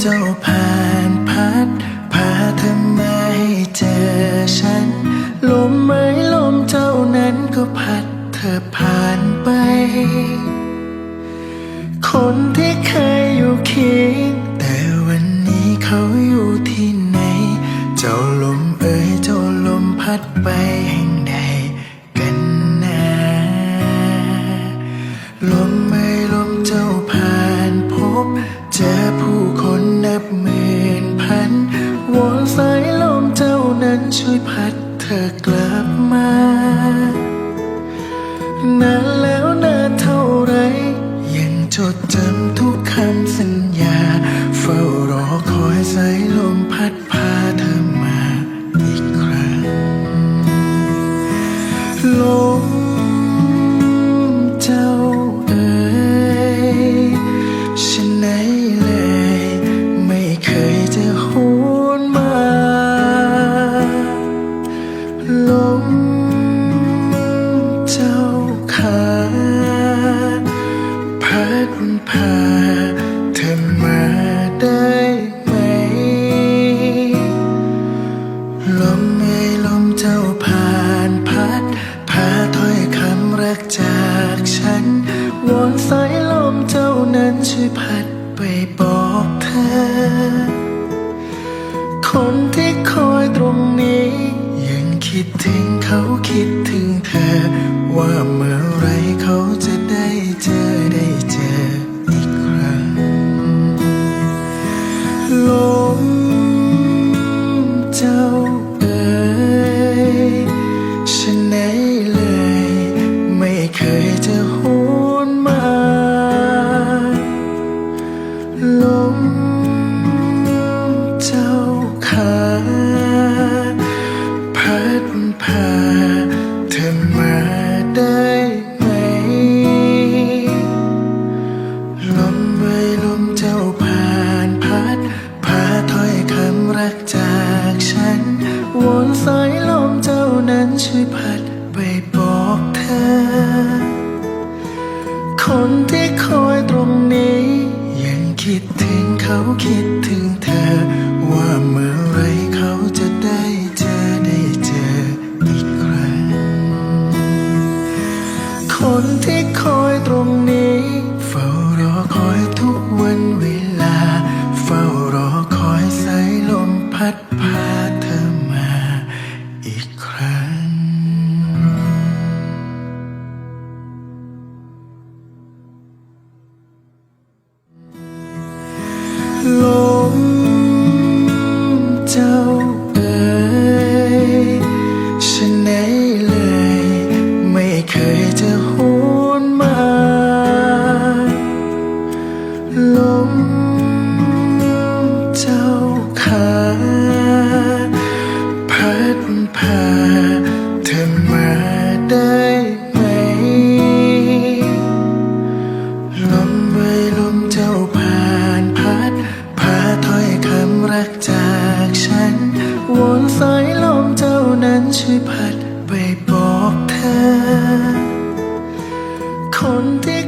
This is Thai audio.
เจ้าผ่านพัดพาเธอมาให้เจอฉัน ลมไม้ลม ลับมานานแล้วนานเท่าไร ยังจดจำทุกคำสัญญา เฝ้ารอคอยสายลมพัดพาเธอมาอีกครั้งลม พาเธอมาได้ไหม ลมไม่ลมเจ้าผ่านพัด พาถ้อยคำรักจากฉัน วอนสายลมเจ้านั้นช่วยพัดไปบอกเธอ คนที่คอยตรง เคิดถึงเธอ ว่าเมื่อไรเขาจะได้เจอได้เจออีกครั้ง คนที่คอยตรงนี้ เฝ้ารอคอยทุกวันเวลา เจ้าเอ๋ยฉันไหนเลย ไม่เคยจะหวนมา ลมเจ้าขาพัดพาเธอมาได้ไหม ลมไว้ลมเจ้าผ่านพัดพาถ้อยคำรักจ คนที่